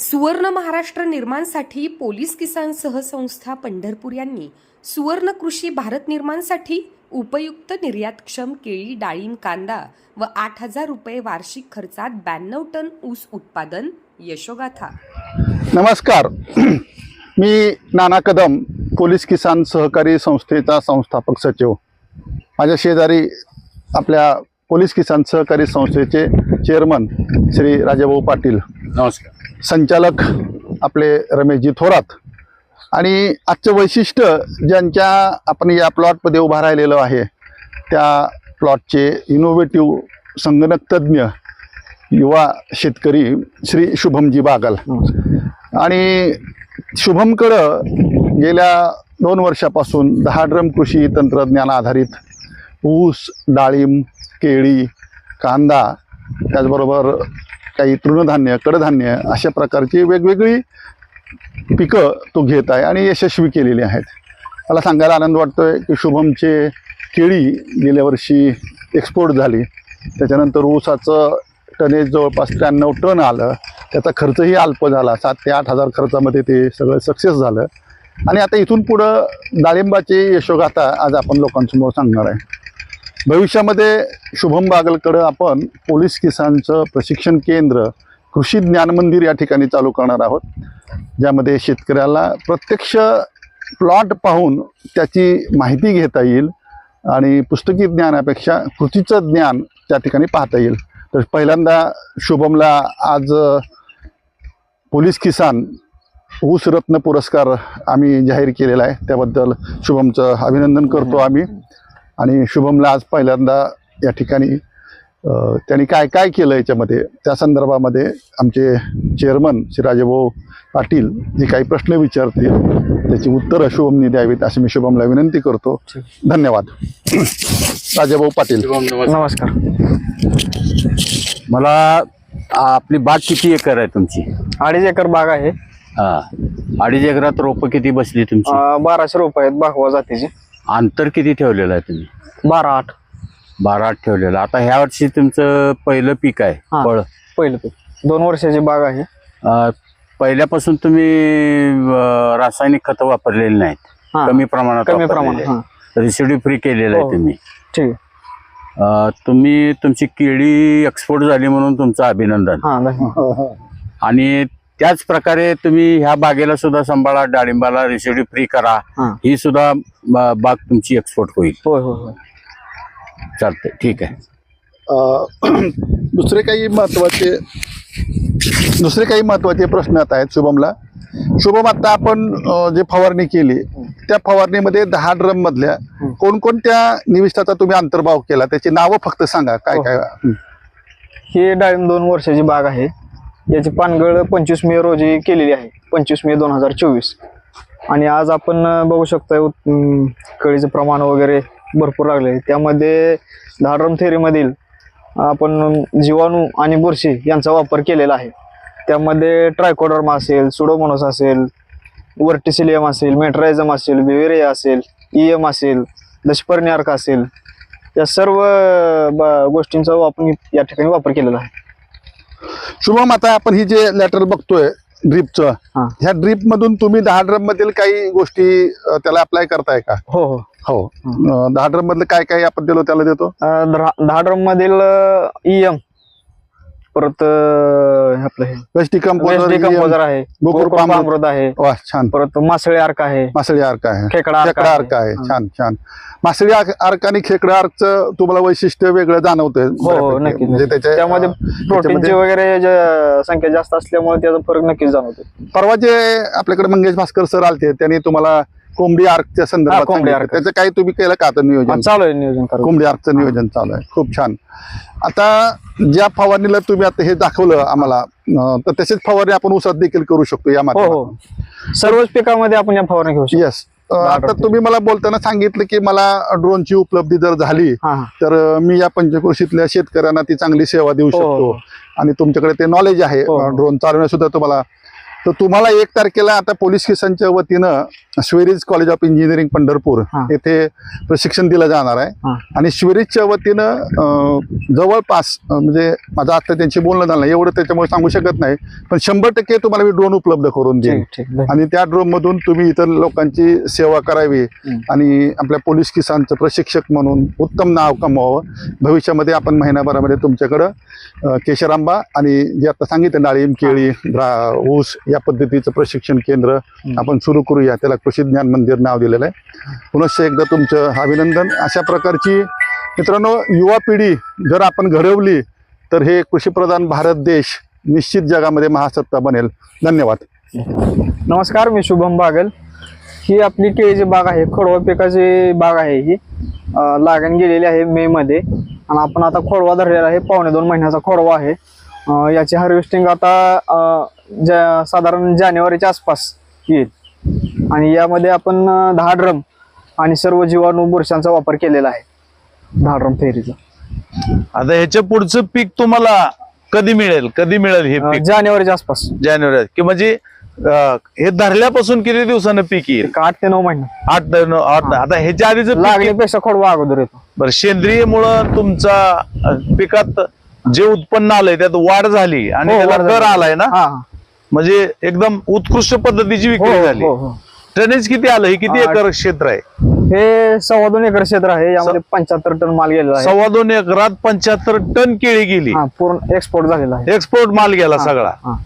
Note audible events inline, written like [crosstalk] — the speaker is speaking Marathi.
सुवर्ण महाराष्ट्र निर्माणसाठी पोलीस किसान सहसंस्था पंढरपूर यांनी सुवर्ण कृषी भारत निर्माणसाठी उपयुक्त निर्यातक्षम केळी डाळिंब कांदा व आठ हजार रुपये वार्षिक खर्चात ब्याण्णव टन ऊस उत्पादन यशोगाथा. नमस्कार. मी नाना कदम पोलीस किसान सहकारी संस्थेचा संस्थापक सचिव. माझ्या शेजारी आपल्या पोलीस किसान सहकारी संस्थेचे चेअरमन श्री राजाभाऊ पाटील. नमस्कार. संचालक आपले रमेशजी थोरात आणि आजचं वैशिष्ट्य ज्यांच्या आपण या प्लॉटमध्ये उभा राहिलेलो आहे त्या प्लॉटचे इनोव्हेटिव्ह संगणक तज्ज्ञ युवा शेतकरी श्री शुभमजी बागल. आणि शुभमकडं गेल्या दोन वर्षापासून दहा ड्रम कृषी तंत्रज्ञान आधारित ऊस डाळिंब केळी कांदा त्याचबरोबर काही तृणधान्य कडधान्य अशा प्रकारची वेगवेगळी पिकं तो घेत आहे आणि यशस्वी केलेली आहेत. मला सांगायला आनंद वाटतो आहे की शुभमचे केळी गेल्या वर्षी एक्सपोर्ट झाली. त्याच्यानंतर ऊसाचं टनेज जवळपास त्र्याण्णव टन आलं. त्याचा खर्चही अल्प झाला. सात ते आठ हजार खर्चामध्ये ते सगळं सक्सेस झालं. आणि आता इथून पुढं डाळिंबाची यशोगाथा आज आपण लोकांसमोर सांगणार आहे. भविष्यामध्ये शुभम बागलकडं आपण पोलीस किसानचं प्रशिक्षण केंद्र कृषी ज्ञान मंदिर या ठिकाणी चालू करणार आहोत. ज्यामध्ये शेतकऱ्याला प्रत्यक्ष प्लॉट पाहून त्याची माहिती घेता येईल आणि पुस्तकी ज्ञानापेक्षा कृतीचं ज्ञान त्या ठिकाणी पाहता येईल. तर पहिल्यांदा शुभमला आज पोलीस किसान ऊस रत्न पुरस्कार आम्ही जाहीर केलेला आहे. त्याबद्दल शुभमचं अभिनंदन करतो आम्ही. आणि शुभमला आज पहिल्यांदा या ठिकाणी त्यांनी काय काय केलं याच्यामध्ये? त्या संदर्भामध्ये आमचे चेअरमन श्री राजेभाऊ पाटील जे काही प्रश्न विचारतील. त्याची उत्तरं शुभमनी द्यावीत अशी मी शुभमला विनंती करतो. धन्यवाद. राजेभाऊ पाटील. शुभम नमस्कार. मला आपली बाग किती एकर आहे तुमची? अडीच एकर बाग आहे. हा. अडीच एकरात रोपं किती बसली तुमची? बाराशे रुपये आहेत बागवा जातीचे. अंतर किती ठेवलेलं आहे तुम्ही? बारा आठ. बारा आठ ठेवलेलं. आता ह्या वर्षी तुमचं पहिलं पीक आहे हा. फळ. पहिलं पीक. दोन वर्षाची बाग आहे. अं, पहिल्यापासून तुम्ही अं, रासायनिक खतं वापरलेली नाहीत. हा. कमी प्रमाणात कमी प्रमाणात हा. रेसिड्यू फ्री केलेलं आहे हो. तुम्ही. ठीक आहे. अं, तुम्ही तुमची केळी एक्सपोर्ट झाली म्हणून तुमचं अभिनंदन. हा धन्यवाद. आणि त्याच प्रकारे तुम्ही ह्या बागेला सुद्धा सांभाळा डाळिंबाला रेसिड्यू फ्री करा. हा. ही सुद्धा बा- बाग तुमची एक्सपोर्ट होईल. होय होय होय. चालतंय. ठीक आहे. [clears throat] दुसरे काही महत्त्वाचे दुसरे काही महत्त्वाचे प्रश्न आता आहेत शुभमला. शुभम आता आपण जे फवारणी केली त्या फवारणीमध्ये दहा ड्रम मधल्या कोणकोणत्या निविष्ठाचा तुम्ही अंतर्भाव केला? त्याची नावं फक्त सांगा. काय हो. काय? हं. ही डाळिंब दोन वर्षाची बाग आहे. याची पानगळ पंचवीस मे रोजी केलेली आहे. पंचवीस मे दोन हजार चोवीस. आणि आज आपण बघू शकता कळीचं प्रमाण वगैरे भरपूर लागले त्यामध्ये धाड्रम थेरीमधील आपण जीवाणू आणि बुरशी यांचा वापर केलेला आहे. त्यामध्ये ट्रायकोडर्मा असेल सुडोमोनोस असेल वर्टिसिलियम असेल मेट्रायझम असेल बिवेरिया असेल इएम असेल दशपर्णी असेल या सर्व ब- गोष्टींचा आपण या ठिकाणी वापर केलेला आहे. शुभम आता आपण ही जे लॅटर बघतोय ड्रीपचं हा. ह्या ड्रीप मधून तुम्ही दहा ड्रम मधील काही गोष्टी अ, त्याला अप्लाय करताय का? हो हो. हो. अ, दहा ड्रम मधलं काय काय आपण दिलो त्याला देतो? अं, दहा ड्रम मधील इएम परत अं, आपलं हे. डिकम्पोजर आहे. गोकुळ गोकुळ पामृत. अमृत आहे. वा छान. परत मासळे अर्क आहे. मासळी अर्क आहे. खेकडा अर्क खेकडा अर्क आहे. हा. छान छान. मासळी अर्क अर्क आणि खेकडा अर्कचं तुम्हाला वैशिष्ट्य वेगळं जाणवतंय हो बऱ्यापैकी. नक्कीच म्हणजे नक्कीच. त्याच्या त्यामध्ये अं, प्रोटीनची त्याच्यामध्ये- वगैरे जे संख्या जास्त असल्यामुळे त्याचा फरक नक्कीच जाणवतो परवा जे आपल्याकडे मंगेश भास्कर सर आलते त्यांनी तुम्हाला कोंबडी आर्कच्या संदर्भात कोंबडी सांगितलं. अर्क. त्याचं काही तुम्ही केलं का आता नियोजन चालू आहे नियोजन कोंबडी आर्कचं नियोजन चालू आहे खूप छान आता ज्या फवारणीला तुम्ही आता हे दाखवलं आम्हाला अं, तर तसेच फवारणी आपण ऊसात देखील करू शकतो या हो माध्यमातून हो सर्वच पिकामध्ये आपण या फवारणी घेऊ शकतो येस आता. तुम्ही मला बोलताना सांगितलं की मला ड्रोनची उपलब्धी जर झाली हा हा तर अं, मी या पंचकृषीतल्या शेतकऱ्यांना ती चांगली सेवा देऊ हो, शकतो हो. आणि तुमच्याकडे ते नॉलेज आहे हो. ड्रोन चालवण्यास सुद्धा तुम्हाला तर तुम्हाला एक तारखेला आता पोलीस किसानच्या वतीनं श्वेरीज कॉलेज ऑफ इंजिनिअरिंग पंढरपूर. येथे प्रशिक्षण दिलं जाणार आहे. आणि श्वेरीजच्या वतीनं जवळपास म्हणजे माझं आता त्यांची बोलणं झालं नाही एवढं त्याच्यामुळे सांगू शकत नाही पण शंभर टक्के तुम्हाला मी ड्रोन उपलब्ध करून देईन. आणि त्या ड्रोन मधून तुम्ही इतर लोकांची सेवा करावी. आणि आपल्या पोलीस किसानचं प्रशिक्षक म्हणून उत्तम नाव कमवावं भविष्यामध्ये आपण महिन्याभरामध्ये तुमच्याकडं केशरांबा आणि जे आता सांगितलं डाळिंब केळी ऊस या पद्धतीचं प्रशिक्षण केंद्र आपण सुरू करूया. त्याला कृषी ज्ञान मंदिर नाव दिलेलं आहे. पुनश्च एकदा तुमचं अभिनंदन. अशा प्रकारची मित्रांनो युवा पिढी जर आपण घडवली तर हे कृषीप्रधान भारत देश निश्चित जगामध्ये महासत्ता बनेल. धन्यवाद. नमस्कार मी शुभम बागल. ही आपली केळीची बाग आहे. खोडवा पिकाची बाग आहे ही. लागण गेलेली आहे मे मध्ये. आणि आपण आता खोडवा धरलेला आहे. पावणे दोन महिन्याचा खोडवा आहे. याची हार्वेस्टिंग आता ज्या साधारण जानेवारीच्या आसपास येईल. आणि यामध्ये आपण दहा ड्रम आणि सर्व जीवाणू बुरशांचा वापर केलेला आहे. दहा ड्रम फेरीचा. आता ह्याच्या पुढचं पीक तुम्हाला कधी मिळेल? कधी मिळेल हे पीक? जानेवारीच्या आसपास. जानेवारीत की म्हणजे अं, हे धरल्यापासून किती दिवसानं पीक येईल? एक आठ ते नऊ महिने. आठ ते नऊ- आठ आता ह्याच्या आधीच लागणीपेक्षा खोडवा अगोदर येतो. बरं सेंद्रिय मुळे तुमचा अं, पिकात जे उत्पन्न आलंय त्यात वाढ झाली आणि हो, त्याला वाढ दर झाली. आलाय ना? हा हा. म्हणजे एकदम उत्कृष्ट पद्धतीची हो विक्री झाली. हो हो. टनेज किती आलं? हे किती. एकर क्षेत्र आहे? हे सव्वा दोन एकर क्षेत्र आहे. यामध्ये पंच्याहत्तर टन माल गेलेला आहे. सव्वा दोन एकरात पंच्याहत्तर टन केळी गेली. हा पूर्ण एक्सपोर्ट झालेला आहे. एक्सपोर्ट माल गेला हा, सगळा. हा.